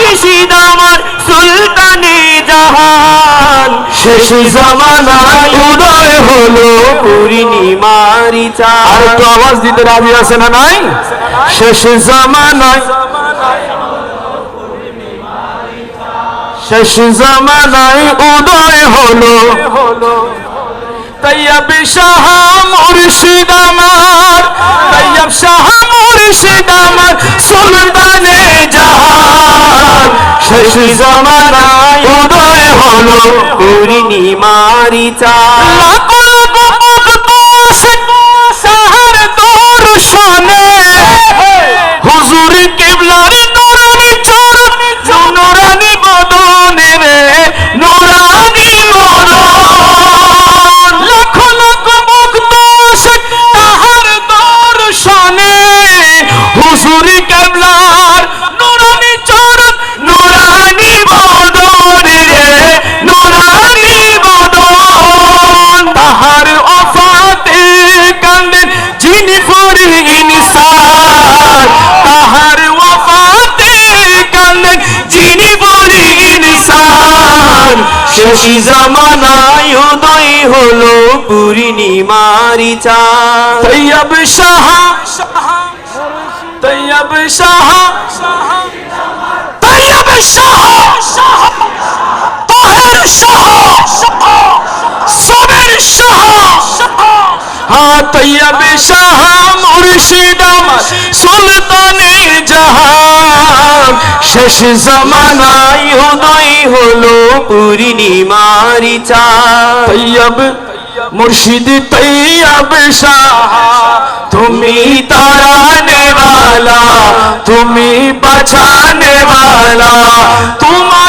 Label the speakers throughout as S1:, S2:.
S1: মুর্শিদ আমার সুলতানে জাহান।
S2: শেষ জামানায় উদয় হলো।
S1: পূর্ণিমারি
S2: আর একটু আওয়াজ দিতে রাজি আছে না নাই? শেষ জামানায় শেষ জামানায় উদয় হলো। তৈয়ব শাহ মুর্শিদ আমার। তৈয়ব শাহ মুর্শিদ আমার সুলতানে জাহান শেষ জামানায় উদয় হলো
S1: পূর্ণিমারি চাঁদ শেষ জামানায় উদয় হলো পূর্ণিমারি চাঁদ।
S2: তৈয়ব শাহ তৈয়ব শাহ তৈয়ব শাহ, তাহের শাহ, সবের শাহ। হ্যাঁ তৈয়ব শাহ মুর্শিদ আমার শেষ জামানায়
S1: উদয় হলো পূর্ণিমারি চাঁদ
S2: তৈয়ব মুর্শিদ তৈয়ব শাহ তুমি তারানে वाला তুমি বাঁচানে वाला তোমার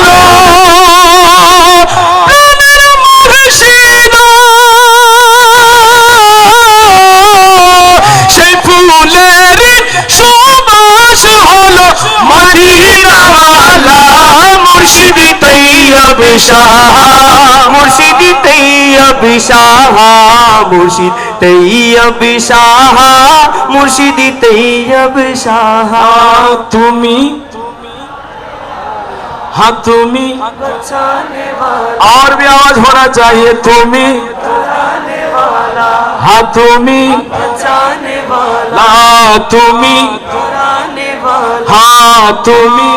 S2: ফুলের সমাস হলো মদিনাওয়ালা মুর্শিদ তৈয়ব শাহ
S1: মুর্শিদ তৈয়ব শাহ মুর্শিদ তৈয়ব শাহ মুর্শিদ তৈয়ব শাহ
S2: তুমি हाँ তুমি और भी आवाज होना चाहिए तुम्ही हाँ तुम्ही ला তুমি হা তুমি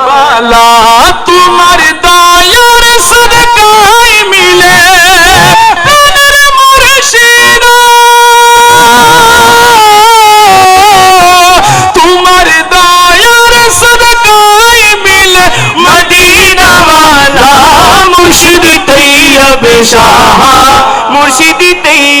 S2: বালা। তোমার দয়ার সদকায় মিলে তোমার দয়ার সদকায় মিলে মদিনাওয়ালা মুর্শিদ তৈয়ব শাহ।
S1: মুর্শিদ তৈয়ব